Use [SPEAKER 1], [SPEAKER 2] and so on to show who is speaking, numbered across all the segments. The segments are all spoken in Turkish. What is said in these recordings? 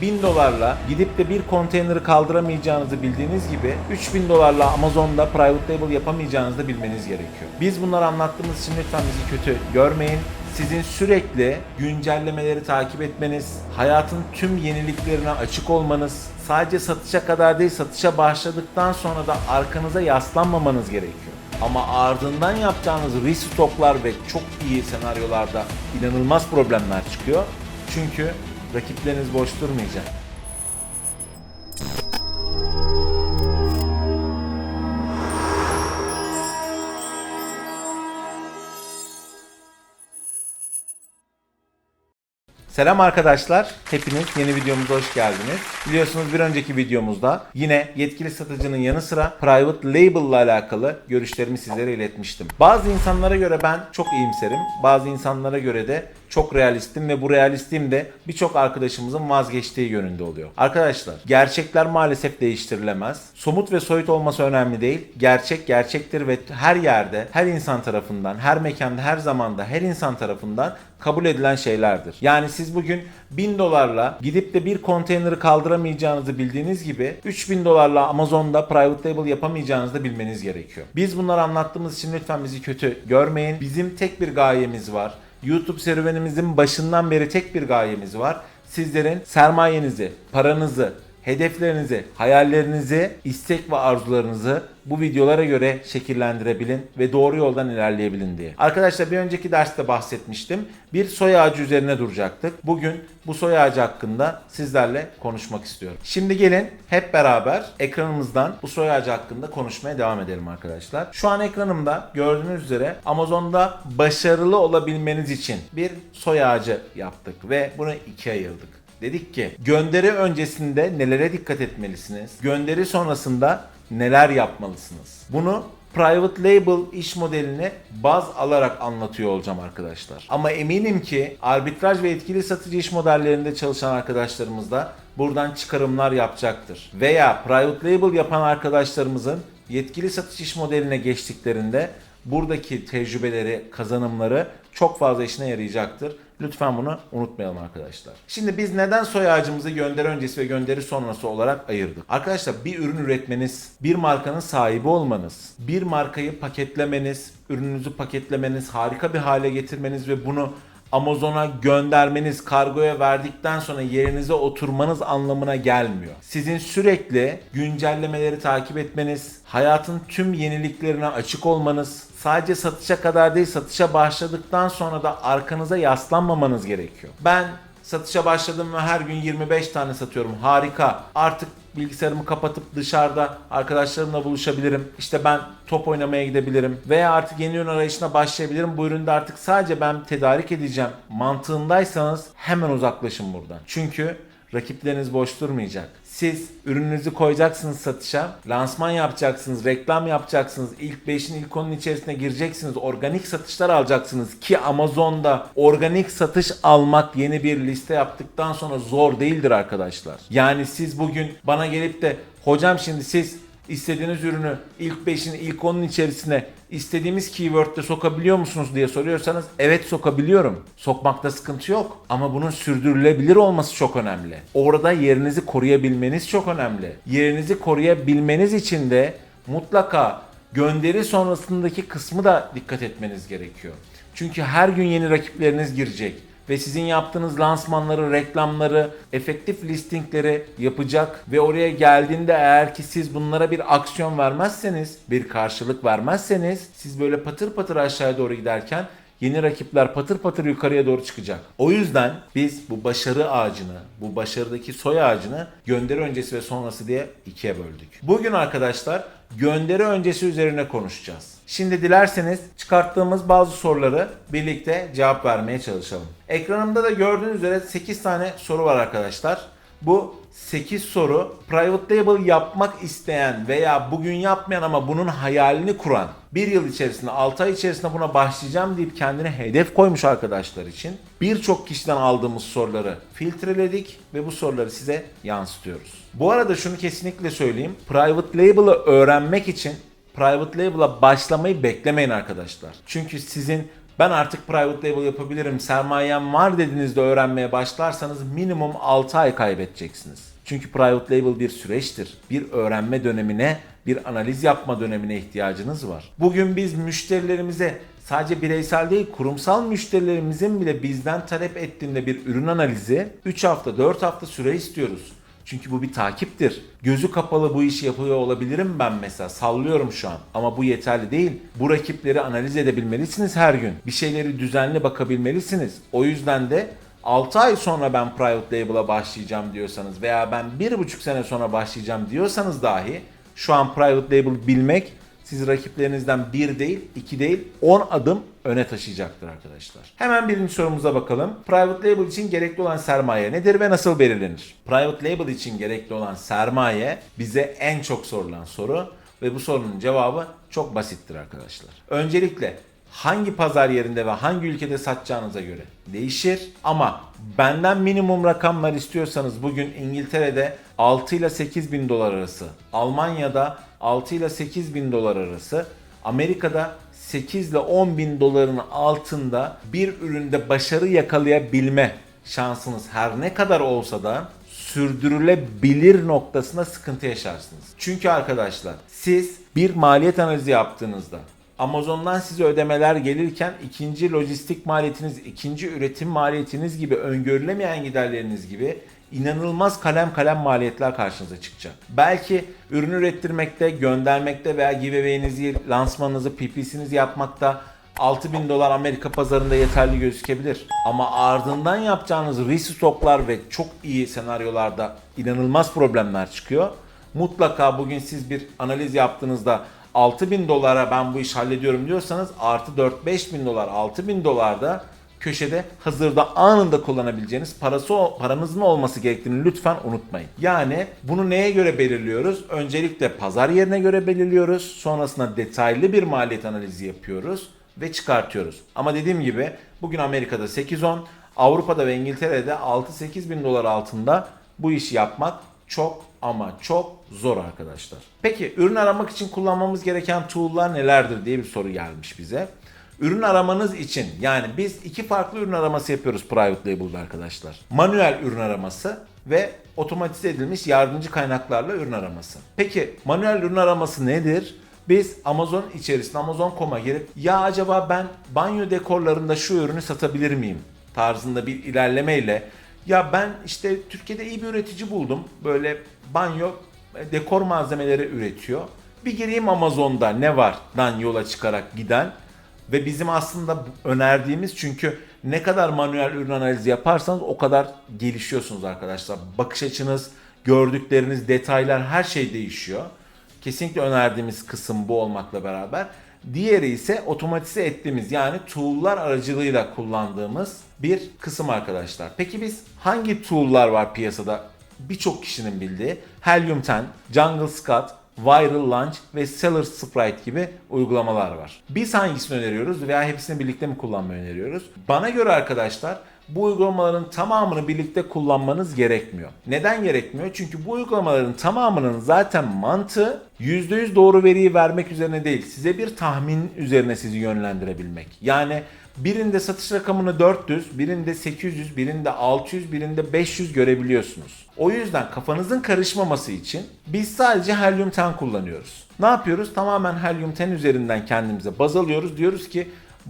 [SPEAKER 1] 1000 dolarla gidip de bir konteyneri kaldıramayacağınızı bildiğiniz gibi 3000 dolarla Amazon'da private label yapamayacağınızı da bilmeniz gerekiyor. Biz bunları anlattığımız için lütfen bizi kötü görmeyin. Sizin sürekli güncellemeleri takip etmeniz, hayatın tüm yeniliklerine açık olmanız, sadece satışa kadar değil satışa başladıktan sonra da arkanıza yaslanmamanız gerekiyor. Ama ardından yapacağınız restoklar ve çok iyi senaryolarda inanılmaz problemler çıkıyor. Çünkü rakipleriniz boş durmayacak. Selam arkadaşlar. Hepiniz yeni videomuza hoş geldiniz. Biliyorsunuz bir önceki videomuzda yine yetkili satıcının yanı sıra private label ile alakalı görüşlerimi sizlere iletmiştim. Bazı insanlara göre ben çok iyimserim. Bazı insanlara göre de çok realistim ve bu realistim de birçok arkadaşımızın vazgeçtiği yönünde oluyor. Arkadaşlar gerçekler maalesef değiştirilemez. Somut ve soyut olması önemli değil. Gerçek gerçektir ve her yerde, her insan tarafından, her mekanda, her zamanda, her insan tarafından kabul edilen şeylerdir. Yani siz bugün 1000 dolarla gidip de bir konteyneri kaldıramayacağınızı bildiğiniz gibi 3000 dolarla Amazon'da private label yapamayacağınızı da bilmeniz gerekiyor. Biz bunları anlattığımız için lütfen bizi kötü görmeyin. Bizim tek bir gayemiz var. YouTube serüvenimizin başından beri tek bir gayemiz var. Sizlerin sermayenizi, paranızı, hedeflerinizi, hayallerinizi, istek ve arzularınızı bu videolara göre şekillendirebilin ve doğru yoldan ilerleyebilin diye. Arkadaşlar bir önceki derste bahsetmiştim. Bir soy ağacı üzerine duracaktık. Bugün bu soy ağacı hakkında sizlerle konuşmak istiyorum. Şimdi gelin hep beraber ekranımızdan bu soy ağacı hakkında konuşmaya devam edelim arkadaşlar. Şu an ekranımda gördüğünüz üzere Amazon'da başarılı olabilmeniz için bir soy ağacı yaptık ve bunu ikiye ayırdık. Dedik ki gönderi öncesinde nelere dikkat etmelisiniz? Gönderi sonrasında neler yapmalısınız? Bunu private label iş modelini baz alarak anlatıyor olacağım arkadaşlar. Ama eminim ki arbitraj ve etkili satıcı iş modellerinde çalışan arkadaşlarımız da buradan çıkarımlar yapacaktır. Veya private label yapan arkadaşlarımızın yetkili satış iş modeline geçtiklerinde buradaki tecrübeleri, kazanımları çok fazla işine yarayacaktır. Lütfen bunu unutmayalım arkadaşlar. Şimdi biz neden soy ağacımızı gönderi öncesi ve gönderi sonrası olarak ayırdık? Arkadaşlar bir ürün üretmeniz, bir markanın sahibi olmanız, bir markayı paketlemeniz, ürününüzü paketlemeniz, harika bir hale getirmeniz ve bunu Amazon'a göndermeniz, kargoya verdikten sonra yerinize oturmanız anlamına gelmiyor. Sizin sürekli güncellemeleri takip etmeniz, hayatın tüm yeniliklerine açık olmanız, sadece satışa kadar değil satışa başladıktan sonra da arkanıza yaslanmamanız gerekiyor. Ben satışa başladım ve her gün 25 tane satıyorum. Harika. Artık bilgisayarımı kapatıp dışarıda arkadaşlarımla buluşabilirim. İşte ben top oynamaya gidebilirim. Veya artık yeni ürün arayışına başlayabilirim. Bu üründe artık sadece ben tedarik edeceğim. Mantığındaysanız hemen uzaklaşın buradan. Çünkü rakipleriniz boş durmayacak. Siz ürününüzü koyacaksınız satışa, lansman yapacaksınız, reklam yapacaksınız, ilk 5'in ilk 10'un içerisine gireceksiniz, organik satışlar alacaksınız ki Amazon'da organik satış almak yeni bir liste yaptıktan sonra zor değildir arkadaşlar. Yani siz bugün bana gelip de hocam şimdi siz istediğiniz ürünü ilk 5'in ilk 10'un içerisine istediğimiz keyword'de sokabiliyor musunuz diye soruyorsanız evet sokabiliyorum. Sokmakta sıkıntı yok ama bunun sürdürülebilir olması çok önemli. Orada yerinizi koruyabilmeniz çok önemli. Yerinizi koruyabilmeniz için de mutlaka gönderi sonrasındaki kısmı da dikkat etmeniz gerekiyor. Çünkü her gün yeni rakipleriniz girecek ve sizin yaptığınız lansmanları, reklamları, efektif listingleri yapacak ve oraya geldiğinde eğer ki siz bunlara bir aksiyon vermezseniz, bir karşılık vermezseniz siz böyle patır patır aşağıya doğru giderken yeni rakipler patır patır yukarıya doğru çıkacak. O yüzden biz bu başarı ağacını, bu başarıdaki soy ağacını gönderi öncesi ve sonrası diye ikiye böldük. Bugün arkadaşlar gönderi öncesi üzerine konuşacağız. Şimdi dilerseniz çıkarttığımız bazı soruları birlikte cevap vermeye çalışalım. Ekranımda da gördüğünüz üzere 8 tane soru var arkadaşlar. Bu 8 soru private label yapmak isteyen veya bugün yapmayan ama bunun hayalini kuran bir yıl içerisinde 6 ay içerisinde buna başlayacağım deyip kendine hedef koymuş arkadaşlar için birçok kişiden aldığımız soruları filtreledik ve bu soruları size yansıtıyoruz. Bu arada şunu kesinlikle söyleyeyim. Private label'ı öğrenmek için private label'a başlamayı beklemeyin arkadaşlar. Çünkü sizin Ben artık private label yapabilirim, sermayem var dediğinizde öğrenmeye başlarsanız minimum 6 ay kaybedeceksiniz. Çünkü private label bir süreçtir. Bir öğrenme dönemine, bir analiz yapma dönemine ihtiyacınız var. Bugün biz müşterilerimize sadece bireysel değil kurumsal müşterilerimizin bile bizden talep ettiğinde bir ürün analizi 3 hafta 4 hafta süre istiyoruz. Çünkü bu bir takiptir. Gözü kapalı bu işi yapıyor olabilirim ben mesela. Sallıyorum şu an. Ama bu yeterli değil. Bu rakipleri analiz edebilmelisiniz her gün. Bir şeyleri düzenli bakabilmelisiniz. O yüzden de 6 ay sonra ben private label'a başlayacağım diyorsanız veya ben 1,5 sene sonra başlayacağım diyorsanız dahi şu an private label bilmek sizi rakiplerinizden 1 değil, 2 değil 10 adım öne taşıyacaktır arkadaşlar. Hemen birinci sorumuza bakalım. Private label için gerekli olan sermaye nedir ve nasıl belirlenir? Private label için gerekli olan sermaye bize en çok sorulan soru ve bu sorunun cevabı çok basittir arkadaşlar. Öncelikle hangi pazar yerinde ve hangi ülkede satacağınıza göre değişir. Ama benden minimum rakamlar istiyorsanız bugün İngiltere'de 6 ile 8 bin dolar arası, Almanya'da 6 ile 8 bin dolar arası, Amerika'da 8 ile 10 bin doların altında bir üründe başarı yakalayabilme şansınız her ne kadar olsa da sürdürülebilir noktasında sıkıntı yaşarsınız. Çünkü arkadaşlar siz bir maliyet analizi yaptığınızda Amazon'dan size ödemeler gelirken ikinci lojistik maliyetiniz, ikinci üretim maliyetiniz gibi öngörülemeyen giderleriniz gibi inanılmaz kalem kalem maliyetler karşınıza çıkacak. Belki ürün ürettirmekte, göndermekte veya giveaway'inizi, lansmanınızı, PPC'nizi yapmakta 6000 dolar Amerika pazarında yeterli gözükebilir. Ama ardından yapacağınız restoklar ve çok iyi senaryolarda inanılmaz problemler çıkıyor. Mutlaka bugün siz bir analiz yaptığınızda 6000 dolara ben bu iş hallediyorum diyorsanız artı 4-5 bin dolar 6000 dolarda köşede hazırda anında kullanabileceğiniz parası paranızın olması gerektiğini lütfen unutmayın. Yani bunu neye göre belirliyoruz? Öncelikle pazar yerine göre belirliyoruz. Sonrasında detaylı bir maliyet analizi yapıyoruz ve çıkartıyoruz. Ama dediğim gibi bugün Amerika'da 8-10, Avrupa'da ve İngiltere'de 6-8 bin dolar altında bu işi yapmak çok ama çok zor arkadaşlar. Peki ürün aramak için kullanmamız gereken tool'lar nelerdir diye bir soru gelmiş bize. Ürün aramanız için yani biz iki farklı ürün araması yapıyoruz private label'da arkadaşlar. Manuel ürün araması ve otomatize edilmiş yardımcı kaynaklarla ürün araması. Peki manuel ürün araması nedir? Biz Amazon içerisinde Amazon.com'a girip ya acaba ben banyo dekorlarında şu ürünü satabilir miyim tarzında bir ilerlemeyle ya ben işte Türkiye'de iyi bir üretici buldum. Böyle banyo e, dekor malzemeleri üretiyor. Bir gireyim Amazon'da ne vardan yola çıkarak giden ve bizim aslında önerdiğimiz çünkü ne kadar manuel ürün analizi yaparsanız o kadar gelişiyorsunuz arkadaşlar. Bakış açınız, gördükleriniz, detaylar her şey değişiyor. Kesinlikle önerdiğimiz kısım bu olmakla beraber. Diğeri ise otomatize ettiğimiz yani tool'lar aracılığıyla kullandığımız bir kısım arkadaşlar. Peki biz hangi tool'lar var piyasada? Birçok kişinin bildiği Helium 10, Jungle Scout, Viral Launch ve Seller Sprite gibi uygulamalar var. Biz hangisini öneriyoruz veya hepsini birlikte mi kullanmayı öneriyoruz? Bana göre arkadaşlar bu uygulamaların tamamını birlikte kullanmanız gerekmiyor. Neden gerekmiyor? Çünkü bu uygulamaların tamamının zaten mantığı %100 doğru veriyi vermek üzerine değil, size bir tahmin üzerine sizi yönlendirebilmek. Yani birinde satış rakamını 400, birinde 800, birinde 600, birinde 500 görebiliyorsunuz. O yüzden kafanızın karışmaması için biz sadece Helium 10 kullanıyoruz. Ne yapıyoruz? Tamamen Helium 10 üzerinden kendimize baz alıyoruz. Diyoruz ki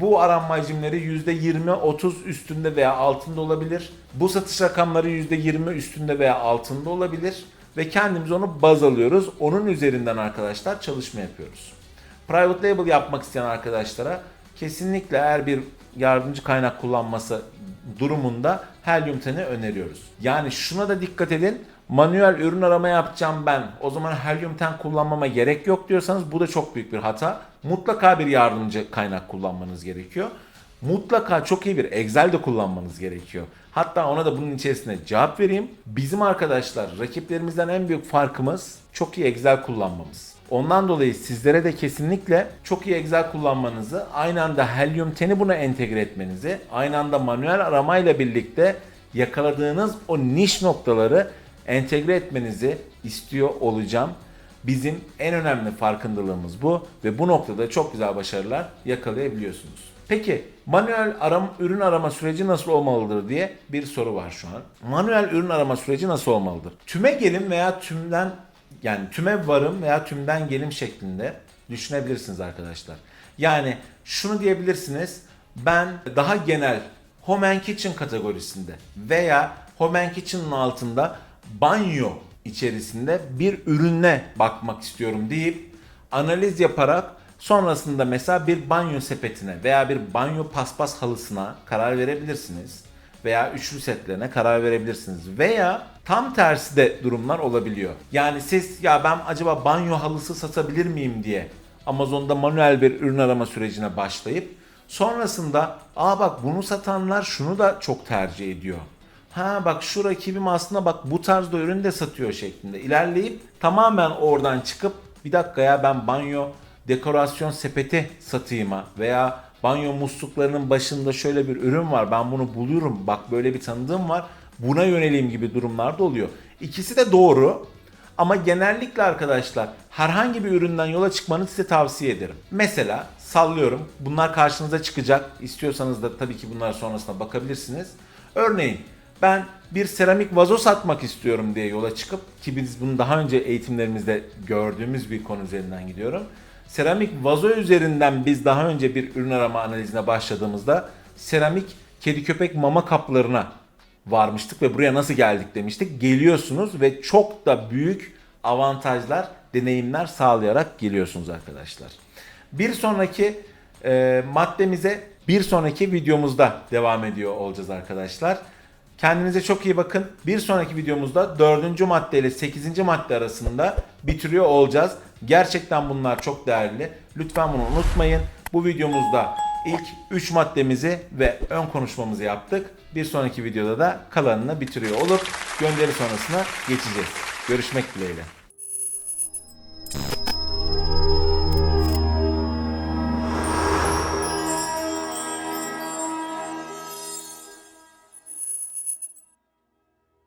[SPEAKER 1] bu aranma hacimleri %20-30 üstünde veya altında olabilir. Bu satış rakamları %20 üstünde veya altında olabilir. Ve kendimiz onu baz alıyoruz. Onun üzerinden arkadaşlar çalışma yapıyoruz. Private label yapmak isteyen arkadaşlara kesinlikle eğer bir yardımcı kaynak kullanması durumunda Helium 10'i öneriyoruz. Yani şuna da dikkat edin. Manuel ürün arama yapacağım ben. O zaman Helium 10 kullanmama gerek yok diyorsanız bu da çok büyük bir hata. Mutlaka bir yardımcı kaynak kullanmanız gerekiyor. Mutlaka çok iyi bir Excel de kullanmanız gerekiyor. Hatta ona da bunun içerisinde cevap vereyim. Bizim arkadaşlar rakiplerimizden en büyük farkımız çok iyi Excel kullanmamız. Ondan dolayı sizlere de kesinlikle çok iyi Excel kullanmanızı, aynı anda Helium 10'i buna entegre etmenizi, aynı anda manuel aramayla birlikte yakaladığınız o niş noktaları entegre etmenizi istiyor olacağım. Bizim en önemli farkındalığımız bu ve bu noktada çok güzel başarılar yakalayabiliyorsunuz. Peki manuel aram, ürün arama süreci nasıl olmalıdır diye bir soru var şu an. Manuel ürün arama süreci nasıl olmalıdır? Tüme gelim veya tümden yani tüme varım veya tümden gelim şeklinde düşünebilirsiniz arkadaşlar. Yani şunu diyebilirsiniz. Ben daha genel Home and Kitchen kategorisinde veya Home and Kitchen'ın altında banyo içerisinde bir ürüne bakmak istiyorum deyip analiz yaparak sonrasında mesela bir banyo sepetine veya bir banyo paspas halısına karar verebilirsiniz. Veya üçlü setlerine karar verebilirsiniz. Veya tam tersi de durumlar olabiliyor. Yani siz ya ben acaba banyo halısı satabilir miyim diye Amazon'da manuel bir ürün arama sürecine başlayıp sonrasında aa bak bunu satanlar şunu da çok tercih ediyor. Ha bak şu rakibim aslında bak bu tarzda ürün de satıyor şeklinde ilerleyip tamamen oradan çıkıp bir dakika ya ben banyo dekorasyon sepeti satayım'a veya banyo musluklarının başında şöyle bir ürün var ben bunu buluyorum bak böyle bir tanıdığım var buna yöneleyim gibi durumlar da oluyor. İkisi de doğru ama genellikle arkadaşlar herhangi bir üründen yola çıkmanı size tavsiye ederim. Mesela sallıyorum bunlar karşınıza çıkacak istiyorsanız da tabii ki bunlar sonrasına bakabilirsiniz. Örneğin ben bir seramik vazo satmak istiyorum diye yola çıkıp ki biz bunu daha önce eğitimlerimizde gördüğümüz bir konu üzerinden gidiyorum. Seramik vazo üzerinden biz daha önce bir ürün arama analizine başladığımızda seramik kedi köpek mama kaplarına varmıştık ve buraya nasıl geldik demiştik. Geliyorsunuz ve çok da büyük avantajlar, deneyimler sağlayarak geliyorsunuz arkadaşlar. Bir sonraki e, maddemize bir sonraki videomuzda devam ediyor olacağız arkadaşlar. Kendinize çok iyi bakın. Bir sonraki videomuzda dördüncü madde ile sekizinci madde arasında bitiriyor olacağız. Gerçekten bunlar çok değerli. Lütfen bunu unutmayın. Bu videomuzda ilk 3 maddemizi ve ön konuşmamızı yaptık. Bir sonraki videoda da kalanını bitiriyor olup gönderi sonrasına geçeceğiz. Görüşmek dileğiyle.